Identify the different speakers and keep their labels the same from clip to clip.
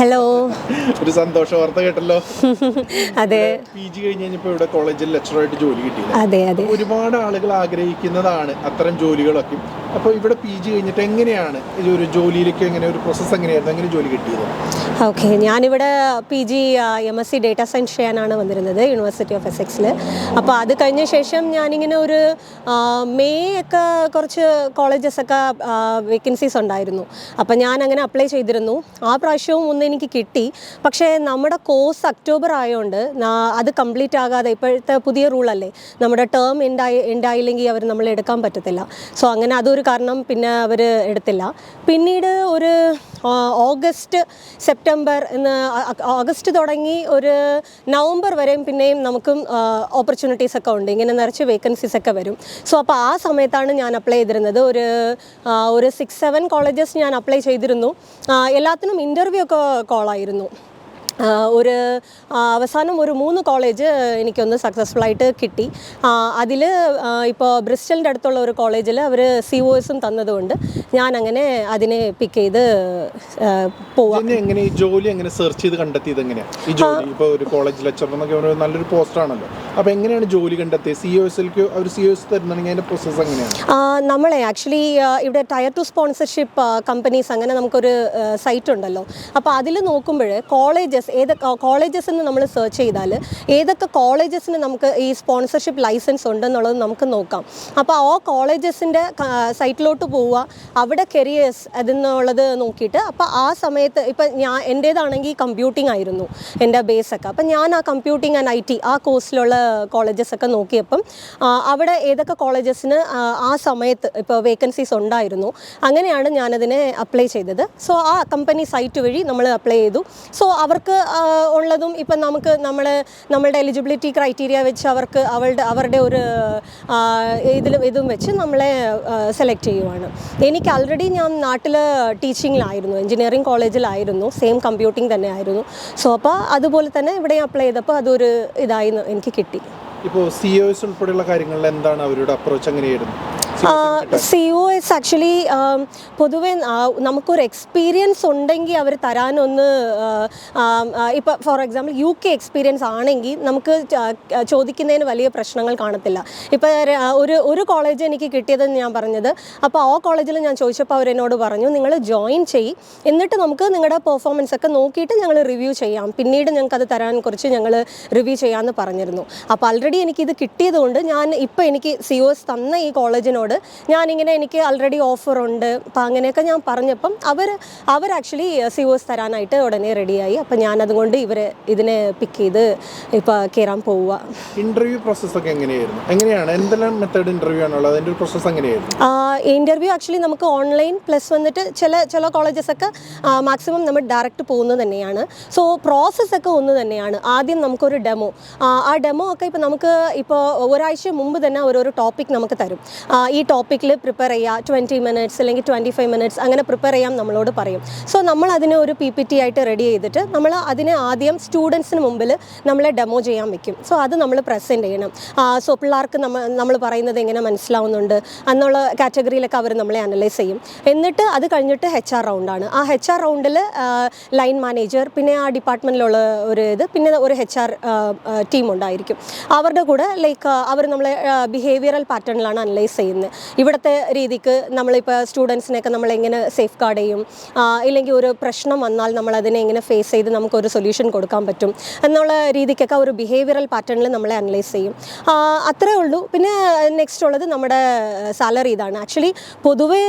Speaker 1: Hello
Speaker 2: ഒരു സന്തോഷ വാർത്ത കേട്ടല്ലോ.
Speaker 1: അതെ.
Speaker 2: പി ജി കഴിഞ്ഞ് കഴിഞ്ഞപ്പോൾ ഇവിടെ കോളേജിൽ ലെക്ചറായിട്ട് ജോലി കിട്ടി
Speaker 1: അതെ അതെ.
Speaker 2: ഒരുപാട് ആളുകൾ ആഗ്രഹിക്കുന്നതാണ് അത്തരം ജോലികളൊക്കെ. അപ്പോൾ ഇവിടെ പി ജി കഴിഞ്ഞിട്ട് എങ്ങനെയാണ് ഈ ഒരു ജോലിയിലേക്ക് എങ്ങനെ ഒരു പ്രോസസ്സ് എങ്ങനെയായിരുന്നു? എങ്ങനെ ജോലി കിട്ടിയത്?
Speaker 1: ഓക്കെ ഞാനിവിടെ P G M S C data science ചെയ്യാനാണ് വന്നിരുന്നത് യൂണിവേഴ്സിറ്റി ഓഫ് എസെക്സിൽ അപ്പോൾ അത് കഴിഞ്ഞ ശേഷം ഞാനിങ്ങനെ ഒരു മെയ് ഒക്കെ കുറച്ച് കോളേജസ് ഒക്കെ വേക്കൻസീസ് ഉണ്ടായിരുന്നു. അപ്പോൾ ഞാൻ അങ്ങനെ അപ്ലൈ ചെയ്തിരുന്നു. ആ പ്രാവശ്യവും ഒന്ന് എനിക്ക് കിട്ടി. പക്ഷേ നമ്മുടെ കോഴ്സ് ഒക്ടോബർ ആയതുകൊണ്ട് അത് കംപ്ലീറ്റ് ആകാതെ ഇപ്പോഴത്തെ പുതിയ റൂളല്ലേ നമ്മുടെ ടേം എൻഡായി എൻഡായില്ലെങ്കിൽ അവർ നമ്മൾ എടുക്കാൻ പറ്റത്തില്ല. സോ അങ്ങനെ അതൊരു കാരണം പിന്നെ അവർ എടുത്തില്ല. പിന്നീട് ഒരു ഓഗസ്റ്റ് സെപ്റ്റംബർ എന്ന് ഓഗസ്റ്റ് തുടങ്ങി ഒരു നവംബർ വരെയും പിന്നെയും നമുക്കും ഓപ്പർച്യൂണിറ്റീസ് ഒക്കെ ഉണ്ട്. ഇങ്ങനെ നിറച്ച് വേക്കൻസീസ് ഒക്കെ വരും. സോ അപ്പോൾ ആ സമയത്താണ് ഞാൻ അപ്ലൈ ചെയ്തിരുന്നത്. ഒരു ഒരു സിക്സ് സെവൻ കോളേജസ് ഞാൻ അപ്ലൈ ചെയ്തിരുന്നു. എല്ലാത്തിനും ഇന്റർവ്യൂ ഒക്കെ കോളായിരുന്നു ഒരു അവസാനം ഒരു മൂന്ന് കോളേജ് എനിക്കൊന്ന് സക്സസ്ഫുൾ ആയിട്ട് കിട്ടി. അതിൽ ഇപ്പോൾ ബ്രിസ്റ്റലിന്റെ അടുത്തുള്ള ഒരു കോളേജിൽ അവർ സി ഒ എസും തന്നതുകൊണ്ട് ഞാൻ അങ്ങനെ അതിനെ പിക്ക് ചെയ്ത് പോവാം.
Speaker 2: എങ്ങനെ ഈ ജോലി എങ്ങനെ സെർച്ച് ചെയ്ത് കണ്ടെത്തിയത് എങ്ങനെയാണ് ഈ ജോലി ഇപ്പോൾ ഒരു കോളേജ് ലെക്ചർ എന്നൊക്കെ നല്ലൊരു പോസ്റ്റ് ആണല്ലോ. അപ്പോൾ എങ്ങനെയാണ് ജോലി കണ്ടെത്തിയത്? സി ഒ എസിലേക്ക് അവർ സി ഒ എസ് തരുന്നുണ്ടെങ്കിൽ അതിന്റെ പ്രോസസ്സ് എങ്ങനെയാണ്?
Speaker 1: നമ്മളെ ആക്ച്വലി ഇവിടെ ടയർ ടു സ്പോൺസർഷിപ്പ് കമ്പനീസ് അങ്ങനെ നമുക്കൊരു സൈറ്റ് ഉണ്ടല്ലോ. അപ്പോൾ അതിൽ നോക്കുമ്പോൾ കോളേജസ് ഏതൊക്കെ കോളേജസ് എന്ന് നമ്മൾ സെർച്ച് ചെയ്താൽ ഏതൊക്കെ കോളേജസിന് നമുക്ക് ഈ സ്പോൺസർഷിപ്പ് ലൈസൻസ് ഉണ്ടെന്നുള്ളത് നമുക്ക് നോക്കാം. അപ്പോൾ ആ കോളേജസിന്റെ സൈറ്റിലോട്ട് പോവുക അവിടെ കരിയേഴ്സ് അതെന്നുള്ളത് നോക്കിയിട്ട് അപ്പോൾ ആ സമയത്ത് ഇപ്പം ഞാൻ എന്റേതാണെങ്കിൽ കമ്പ്യൂട്ടിംഗ് ആയിരുന്നു എന്റെ ബേസൊക്കെ അപ്പം ഞാൻ ആ കമ്പ്യൂട്ടിംഗ് ആൻഡ് ഐ ടി ആ കോഴ്സിലുള്ള കോളേജസ് ഒക്കെ നോക്കിയപ്പം അവിടെ ഏതൊക്കെ കോളേജസിന് ആ സമയത്ത് ഇപ്പോൾ വേക്കൻസീസ് ഉണ്ടായിരുന്നു അങ്ങനെയാണ് ഞാനതിനെ അപ്ലൈ ചെയ്തത്. സോ ആ കമ്പനി സൈറ്റ് വഴി നമ്മൾ അപ്ലൈ ചെയ്തു. സോ അവർക്ക് ഉള്ളതും ഇപ്പം നമുക്ക് നമ്മൾ നമ്മളുടെ എലിജിബിലിറ്റി ക്രൈറ്റീരിയ വെച്ച് അവർക്ക് അവളുടെ അവരുടെ ഒരു ഇതിലും ഇതും വെച്ച് നമ്മളെ സെലക്ട് ചെയ്യുവാണ്. എനിക്ക് ആൾറെഡി ഞാൻ നാട്ടിൽ ടീച്ചിങ്ങിലായിരുന്നു എഞ്ചിനീയറിംഗ് കോളേജിലായിരുന്നു സെയിം കമ്പ്യൂട്ടിംഗ് തന്നെ ആയിരുന്നു സോ അപ്പോൾ അതുപോലെ തന്നെ ഇവിടെ അപ്ലൈ ചെയ്തപ്പോൾ അതൊരു ഇതായി എനിക്ക് കിട്ടി.
Speaker 2: ഇപ്പോൾ സി ഒസ് എസ് ഉൾപ്പെടെയുള്ള കാര്യങ്ങളിൽ എന്താണ് അവരുടെ അപ്രോച്ച് എങ്ങനെയായിരുന്നു
Speaker 1: സി ഒ എസ് ആക്ച്വലി പൊതുവെ നമുക്കൊരു എക്സ്പീരിയൻസ് ഉണ്ടെങ്കിൽ അവർ തരാനൊന്ന് ഇപ്പം for example U K experience ആണെങ്കിൽ നമുക്ക് ചോദിക്കുന്നതിന് വലിയ പ്രശ്നങ്ങൾ കാണത്തില്ല. ഇപ്പോൾ ഒരു ഒരു കോളേജ് എനിക്ക് കിട്ടിയതെന്ന് ഞാൻ പറഞ്ഞത്. അപ്പോൾ ആ കോളേജിൽ ഞാൻ ചോദിച്ചപ്പോൾ അവരെന്നോട് പറഞ്ഞു നിങ്ങൾ ജോയിൻ ചെയ്യും. എന്നിട്ട് നമുക്ക് നിങ്ങളുടെ പെർഫോമൻസ് ഒക്കെ നോക്കിയിട്ട് ഞങ്ങൾ റിവ്യൂ ചെയ്യാം. പിന്നീട് ഞങ്ങൾക്ക് അത് തരാൻ കുറിച്ച് ഞങ്ങൾ റിവ്യൂ ചെയ്യാമെന്ന് പറഞ്ഞിരുന്നു. അപ്പോൾ ആൾറെഡി എനിക്കിത് കിട്ടിയതുകൊണ്ട് ഞാൻ ഇപ്പോൾ എനിക്ക് സി ഒ എസ് തന്ന ഈ കോളേജിനോട് ഞാനിങ്ങനെ എനിക്ക് ആൾറെഡി ഓഫർ ഉണ്ട്. അപ്പോൾ അങ്ങനെയൊക്കെ ഞാൻ പറഞ്ഞപ്പം അവർ അവർ ആക്ച്വലി സി ഓസ് തരാനായിട്ട് ഉടനെ റെഡിയായി അപ്പം ഞാൻ അതുകൊണ്ട് ഇവരെ ഇതിനെ പിക്ക് ചെയ്ത് ഇപ്പോൾ കയറാൻ പോവുക.
Speaker 2: ഇന്റർവ്യൂ പ്രോസസ് ഒക്കെ എങ്ങനെയായിരുന്നു? എങ്ങനെയാണ്? എന്തെല്ലാം മെത്തേഡ് ഇന്റർവ്യൂ ആണുള്ളത്? അതിന്റെ പ്രോസസ് എങ്ങനെയായിരുന്നു?
Speaker 1: ഇന്റർവ്യൂ ആക്ച്വലി നമുക്ക് ഓൺലൈൻ പ്ലസ് വന്നിട്ട് ചില ചില കോളേജസ് ഒക്കെ മാക്സിമം നമ്മൾ ഡയറക്റ്റ് പോകുന്നത് തന്നെയാണ്. സോ പ്രോസസ് ഒക്കെ ഒന്ന് തന്നെയാണ്. ആദ്യം നമുക്കൊരു ഡെമോ ആ ഡെമോ ഒക്കെ ഇപ്പോൾ നമുക്ക് ഇപ്പോൾ ഒരാഴ്ച മുമ്പ് തന്നെ ഓരോരോ ടോപ്പിക് നമുക്ക് തരും. ഈ ടോപ്പിക്കിൽ പ്രിപ്പയർ ചെയ്യുക. ട്വന്റി മിനിറ്റ്സ് അല്ലെങ്കിൽ ട്വന്റി ഫൈവ് മിനിറ്റ്സ് അങ്ങനെ പ്രിപ്പയർ ചെയ്യാം നമ്മളോട് പറയും. സോ നമ്മൾ അതിനെ ഒരു പി പി ടി ആയിട്ട് റെഡി ചെയ്തിട്ട് നമ്മൾ അതിനെ ആദ്യം സ്റ്റുഡൻസിന് മുമ്പിൽ നമ്മളെ ഡെമോ ചെയ്യാൻ വെക്കും. സോ അത് നമ്മൾ പ്രസന്റ് ചെയ്യണം. സോ പിള്ളേർക്ക് നമ്മൾ നമ്മൾ പറയുന്നത് എങ്ങനെ മനസ്സിലാവുന്നുണ്ട് എന്നുള്ള കാറ്റഗറിയിലൊക്കെ അവർ നമ്മളെ അനലൈസ് ചെയ്യും. എന്നിട്ട് അത് കഴിഞ്ഞിട്ട് എച്ച് ആർ റൗണ്ടാണ് ആ എച്ച് ആർ റൗണ്ടിൽ ലൈൻ മാനേജർ പിന്നെ ആ ഡിപ്പാർട്ട്മെന്റിലുള്ള ഒരു ഇത് പിന്നെ ഒരു എച്ച് ആർ ടീം ഉണ്ടായിരിക്കും. അവരുടെ കൂടെ ലൈക്ക് അവർ നമ്മളെ ബിഹേവിയറൽ പാറ്റേണിലാണ് അനലൈസ് ചെയ്യുന്നത്. ഇവിടുത്തെ രീതിക്ക് നമ്മളിപ്പോൾ സ്റ്റുഡൻസിനെയൊക്കെ നമ്മൾ എങ്ങനെ സേഫ് ഗാർഡ് ചെയ്യും ഇല്ലെങ്കിൽ ഒരു പ്രശ്നം വന്നാൽ നമ്മൾ അതിനെ എങ്ങനെ ഫേസ് ചെയ്ത് നമുക്കൊരു സൊല്യൂഷൻ കൊടുക്കാൻ പറ്റും? എന്നുള്ള രീതിക്കൊക്കെ ഒരു ബിഹേവിയറൽ പാറ്റേണിൽ നമ്മളെ അനലൈസ് ചെയ്യും. അത്രേ ഉള്ളൂ. പിന്നെ നെക്സ്റ്റ് ഉള്ളത് നമ്മുടെ സാലറി ഇതാണ്. ആക്ച്വലി പൊതുവേ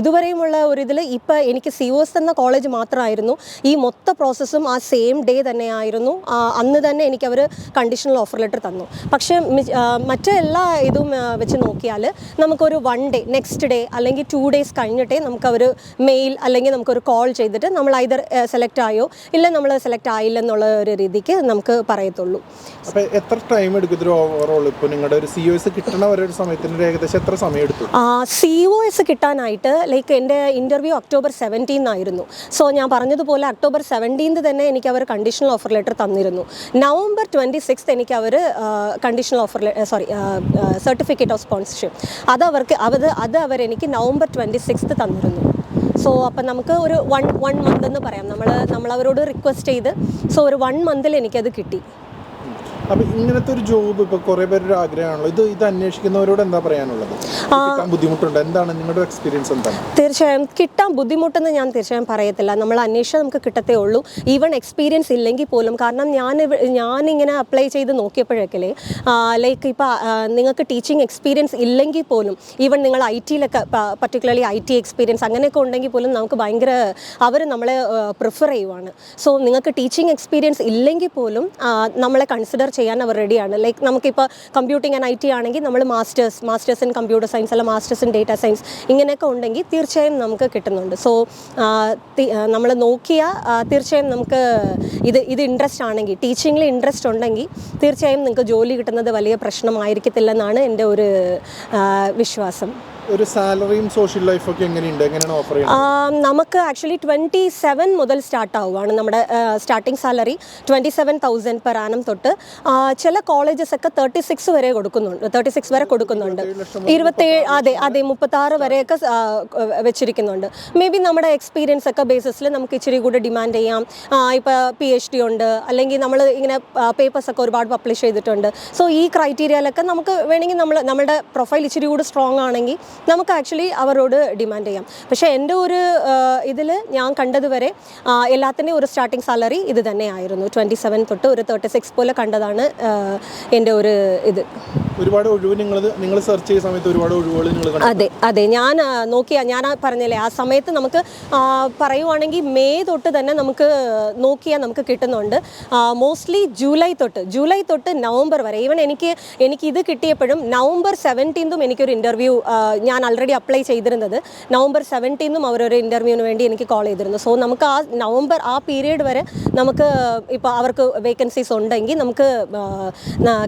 Speaker 1: ഇതുവരെയുമുള്ള ഒരു ഇതിൽ ഇപ്പോൾ എനിക്ക് സി ഒ എസ് എന്ന കോളേജ് മാത്രമായിരുന്നു. ഈ മൊത്ത പ്രോസസ്സും ആ സെയിം ഡേ തന്നെയായിരുന്നു അന്ന് തന്നെ എനിക്ക് അവർ കണ്ടീഷണൽ ഓഫർ ലെറ്റർ തന്നു. പക്ഷേ മറ്റെല്ലാ ഇതും വെച്ച് നോക്കിയാൽ നമുക്കൊരു വൺ ഡേ നെക്സ്റ്റ് ഡേ അല്ലെങ്കിൽ ടു ഡേയ്സ് കഴിഞ്ഞിട്ടേ നമുക്ക് അവർ മെയിൽ അല്ലെങ്കിൽ നമുക്കൊരു കോൾ ചെയ്തിട്ട് നമ്മൾ ഐതർ സെലക്ട് ആയോ ഇല്ല നമ്മൾ സെലക്ട് ആയില്ല എന്നുള്ള ഒരു രീതിക്ക് നമുക്ക് പറയത്തുള്ളൂ.
Speaker 2: അപ്പോൾ എത്ര ടൈം എടുക്കും ഓവറോൾ ഇപ്പോൾ നിങ്ങളുടെ ഒരു സി ഒ എസ് കിട്ടണ ഒരു സമയത്തിന് ഏകദേശം എത്ര സമയം എടുത്തു
Speaker 1: സി ഒ എസ് കിട്ടാനായിട്ട് ലൈക്ക് എന്റെ ഇന്റർവ്യൂ ഒക്ടോബർ സെവന്റീൻ ആയിരുന്നു. സോ ഞാൻ പറഞ്ഞതുപോലെ ഒക്ടോബർ സെവന്റീൻത് തന്നെ എനിക്ക് അവർ കണ്ടീഷണൽ ഓഫർ ലെറ്റർ തന്നിരുന്നു നവംബർ ട്വന്റി സിക്സ് എനിക്ക് അവർ conditional offer sorry certificate of sponsorship അത് അവർക്ക് അത് അവർ എനിക്ക് നവംബർ ട്വന്റി സിക്സ്ത് തന്നിരുന്നു. സോ അപ്പം നമുക്ക് ഒരു വൺ വൺ മന്ത് എന്ന് പറയാം. നമ്മൾ നമ്മളവരോട് റിക്വസ്റ്റ് ചെയ്ത് സോ ഒരു വൺ മന്തിൽ എനിക്കത് കിട്ടി.
Speaker 2: അപ്പൊ ഇങ്ങനത്തെ ഒരു ജോബ് ഇപ്പോൾ കുറേ പേരുടെ ആഗ്രഹമാണല്ലോ. ഇത് ഇത് അന്വേഷിക്കുന്നവരോട് എന്താ പറയാനുള്ളത്? കിട്ടാൻ ബുദ്ധിമുട്ടുണ്ട്. എന്താണ് നിങ്ങളുടെ എക്സ്പീരിയൻസ് എന്താണ്?
Speaker 1: തീർച്ചയായും കിട്ടാൻ ബുദ്ധിമുട്ടെന്ന് ഞാൻ തീർച്ചയായും പറയത്തില്ല. നമ്മൾ അന്വേഷിച്ചാൽ നമുക്ക് കിട്ടത്തേ ഉള്ളൂ. ഈവൺ എക്സ്പീരിയൻസ് ഇല്ലെങ്കിൽ പോലും. കാരണം ഞാൻ ഞാനിങ്ങനെ അപ്ലൈ ചെയ്ത് നോക്കിയപ്പോഴൊക്കെ ലൈക്ക് ഇപ്പോൾ നിങ്ങൾക്ക് ടീച്ചിങ് എക്സ്പീരിയൻസ് ഇല്ലെങ്കിൽ പോലും ഈവൻ നിങ്ങൾ ഐ ടിയിലൊക്കെ പർട്ടിക്കുലർലി ഐ ടി എക്സ്പീരിയൻസ് അങ്ങനെയൊക്കെ ഉണ്ടെങ്കിൽ പോലും നമുക്ക് ഭയങ്കര അവർ നമ്മളെ പ്രിഫർ ചെയ്യുവാണ്. സോ നിങ്ങൾക്ക് ടീച്ചിങ് എക്സ്പീരിയൻസ് ഇല്ലെങ്കിൽ പോലും നമ്മളെ കൺസിഡർ ചെയ്യാൻ അവർ റെഡിയാണ് ലൈക്ക് നമുക്കിപ്പോൾ കമ്പ്യൂട്ടിംഗ് ആൻഡ് ഐ ടി ആണെങ്കിൽ നമ്മൾ masters masters in computer science അല്ല മാസ്റ്റേഴ്സ് ഇൻ ഡേറ്റ സയൻസ് ഇങ്ങനെയൊക്കെ ഉണ്ടെങ്കിൽ തീർച്ചയായും നമുക്ക് കിട്ടുന്നുണ്ട്. സോ നമ്മൾ നോക്കിയാൽ തീർച്ചയായും നമുക്ക് ഇത് ഇത് ഇൻട്രസ്റ്റ് ആണെങ്കിൽ ടീച്ചിങ്ങിൽ ഇൻട്രസ്റ്റ് ഉണ്ടെങ്കിൽ തീർച്ചയായും നിങ്ങൾക്ക് ജോലി കിട്ടുന്നത് വലിയ പ്രശ്നമായിരിക്കത്തില്ലെന്നാണ് എന്റെ ഒരു വിശ്വാസം.
Speaker 2: ഒരു സാലറിയും സോഷ്യൽ ലൈഫ് ഒക്കെ എങ്ങനെയുണ്ട്? എങ്ങനെയാണ് ഓഫർ ചെയ്യുന്നത്?
Speaker 1: നമുക്ക് ആക്ച്വലി ട്വന്റി സെവൻ മുതൽ സ്റ്റാർട്ട് ആവുകയാണ് നമ്മുടെ starting salary twenty seven thousand per annum തൊട്ട്. ചില കോളേജസ് ഒക്കെ തേർട്ടി സിക്സ് വരെ കൊടുക്കുന്നുണ്ട്. തേർട്ടി സിക്സ് വരെ കൊടുക്കുന്നുണ്ട്. ഇരുപത്തേഴ് അതെ അതെ മുപ്പത്താറ് വരെയൊക്കെ വെച്ചിരിക്കുന്നുണ്ട്. മേ ബി നമ്മുടെ എക്സ്പീരിയൻസ് ഒക്കെ ബേസിസിൽ നമുക്ക് ഇച്ചിരി കൂടി ഡിമാൻഡ് ചെയ്യാം. ഇപ്പോൾ പി എച്ച് ഡി ഉണ്ട്. അല്ലെങ്കിൽ നമ്മൾ ഇങ്ങനെ പേപ്പേഴ്സ് ഒക്കെ ഒരുപാട് പബ്ലിഷ് ചെയ്തിട്ടുണ്ട്. സോ ഈ ക്രൈറ്റീരിയയിലൊക്കെ നമുക്ക് വേണമെങ്കിൽ നമ്മൾ നമ്മുടെ പ്രൊഫൈൽ ഇച്ചിരി കൂടി സ്ട്രോങ് ആണെങ്കിൽ നമുക്ക് ആക്ച്വലി അവരോട് ഡിമാൻഡ് ചെയ്യാം. പക്ഷേ എന്റെ ഒരു ഇതിൽ ഞാൻ കണ്ടതുവരെ എല്ലാത്തിന്റെയും ഒരു സ്റ്റാർട്ടിംഗ് സാലറി ഇത് തന്നെയായിരുന്നു. ട്വന്റി സെവൻ തൊട്ട് ഒരു തേർട്ടി സിക്സ് പോലെ കണ്ടതാണ് എന്റെ ഒരു ഇത്.
Speaker 2: ഒരുപാട് ഒഴിവ് നിങ്ങൾ നിങ്ങൾ സെർച്ച് ചെയ്ത സമയത്ത് ഒരുപാട് ഒഴിവുകൾ നിങ്ങൾ
Speaker 1: അതെ അതെ. ഞാൻ നോക്കിയ ഞാൻ പറഞ്ഞല്ലേ ആ സമയത്ത് നമുക്ക് പറയുവാണെങ്കിൽ മെയ് തൊട്ട് തന്നെ നമുക്ക് നോക്കിയാൽ നമുക്ക് കിട്ടുന്നുണ്ട്. മോസ്റ്റ്ലി ജൂലൈ തൊട്ട് ജൂലൈ തൊട്ട് നവംബർ വരെ. ഈവൻ എനിക്ക് എനിക്ക് ഇത് കിട്ടിയപ്പോഴും നവംബർ സെവന്റീൻതും എനിക്കൊരു ഇന്റർവ്യൂ ഞാൻ ആൾറെഡി അപ്ലൈ ചെയ്തിരുന്നത്. നവംബർ സെവന്റീനും അവരൊരു ഇന്റർവ്യൂവിന് വേണ്ടി എനിക്ക് കോൾ ചെയ്തിരുന്നു. സോ നമുക്ക് ആ നവംബർ ആ പീരീഡ് വരെ നമുക്ക് ഇപ്പോൾ അവർക്ക് വേക്കൻസീസ് ഉണ്ടെങ്കിൽ നമുക്ക്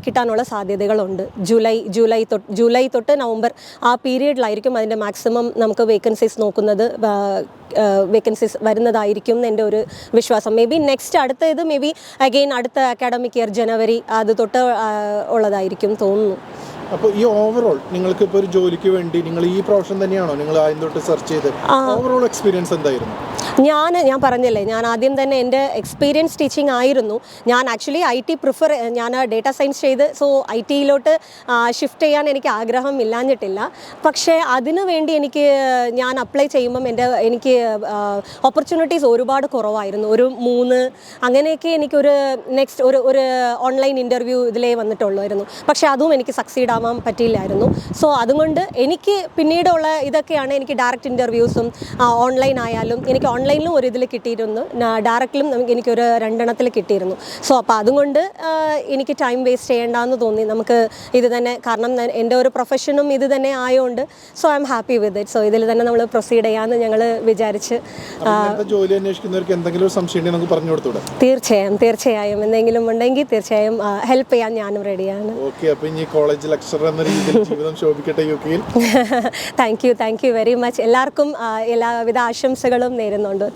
Speaker 1: കിട്ടാനുള്ള സാധ്യതകളുണ്ട്. ജൂലൈ ജൂലൈ തൊട്ട് ജൂലൈ തൊട്ട് നവംബർ ആ പീരീഡിലായിരിക്കും അതിന്റെ മാക്സിമം നമുക്ക് വേക്കൻസീസ് നോക്കുന്നത് വേക്കൻസീസ് വരുന്നതായിരിക്കും എന്റെ ഒരു വിശ്വാസം. മേ ബി നെക്സ്റ്റ് അടുത്ത ഇത് മേ ബി അഗെയിൻ അടുത്ത അക്കാഡമിക് ഇയർ ജനുവരി അത് തൊട്ട് ഉള്ളതായിരിക്കും തോന്നുന്നു.
Speaker 2: അപ്പോൾ ഈ ഓവറോൾ നിങ്ങൾക്ക് ഇപ്പോൾ ഒരു ജോലിക്ക് വേണ്ടി നിങ്ങൾ ഈ പ്രൊഫഷൻ തന്നെയാണോ നിങ്ങൾ ആദ്യം തൊട്ട് സെർച്ച് ചെയ്ത്? ഓവറോൾ എക്സ്പീരിയൻസ് എന്തായിരുന്നു?
Speaker 1: ഞാൻ ഞാൻ പറഞ്ഞില്ലേ ഞാൻ ആദ്യം തന്നെ എന്റെ എക്സ്പീരിയൻസ് ടീച്ചിങ് ആയിരുന്നു. ഞാൻ ആക്ച്വലി ഐ ടി പ്രിഫർ ഞാൻ ഡേറ്റ സയൻസ് ചെയ്ത് സോ ഐ ടിയിലോട്ട് ഷിഫ്റ്റ് ചെയ്യാൻ എനിക്ക് ആഗ്രഹം ഇല്ലാഞ്ഞിട്ടില്ല. പക്ഷേ അതിനു വേണ്ടി എനിക്ക് ഞാൻ അപ്ലൈ ചെയ്യുമ്പം എന്റെ എനിക്ക് ഓപ്പർച്യൂണിറ്റീസ് ഒരുപാട് കുറവായിരുന്നു. ഒരു മൂന്ന് അങ്ങനെയൊക്കെ എനിക്കൊരു നെക്സ്റ്റ് ഒരു ഒരു ഓൺലൈൻ ഇന്റർവ്യൂ ഇതിലേ വന്നിട്ടുള്ളായിരുന്നു. പക്ഷേ അതും എനിക്ക് സക്സീഡ് ആവാൻ പറ്റിയില്ലായിരുന്നു. സോ അതുകൊണ്ട് എനിക്ക് പിന്നീടുള്ള ഇതൊക്കെയാണ് എനിക്ക് ഡയറക്റ്റ് ഇന്റർവ്യൂസും ഓൺലൈൻ ആയാലും എനിക്ക് ഓൺലൈനിലും ഒരു ഇതിൽ കിട്ടിയിരുന്നു. ഡയറക്റ്റിലും നമുക്ക് എനിക്കൊരു രണ്ടെണ്ണത്തിൽ കിട്ടിയിരുന്നു. സോ അപ്പോൾ അതുകൊണ്ട് എനിക്ക് ടൈം വേസ്റ്റ് ചെയ്യേണ്ടെന്ന് തോന്നി. നമുക്ക് ഇത് തന്നെ കാരണം എന്റെ ഒരു പ്രൊഫഷനും ഇത് തന്നെ ആയതുകൊണ്ട് so I am happy with it so ഇതിൽ തന്നെ നമ്മൾ പ്രൊസീഡ് ചെയ്യാമെന്ന് ഞങ്ങൾ വിചാരിച്ച്
Speaker 2: ജോലി അന്വേഷിക്കുന്നവർക്ക് എന്തെങ്കിലും സംശയം നമുക്ക് പറഞ്ഞു കൊടുത്തൂടെ
Speaker 1: തീർച്ചയായും തീർച്ചയായും. എന്തെങ്കിലും ഉണ്ടെങ്കിൽ തീർച്ചയായും ഹെൽപ്പ് ചെയ്യാൻ ഞാനും റെഡിയാണ്
Speaker 2: ഓക്കെ അപ്പോൾ ഇനി കോളേജ് ലെക്ചറർ എന്ന രീതിയിൽ ജീവിതം ശോഭിക്കട്ടെ യു കെയിൽ.
Speaker 1: Thank you thank you very much എല്ലാവർക്കും എല്ലാവിധ ആശംസകളും നേരുന്നുണ്ട്.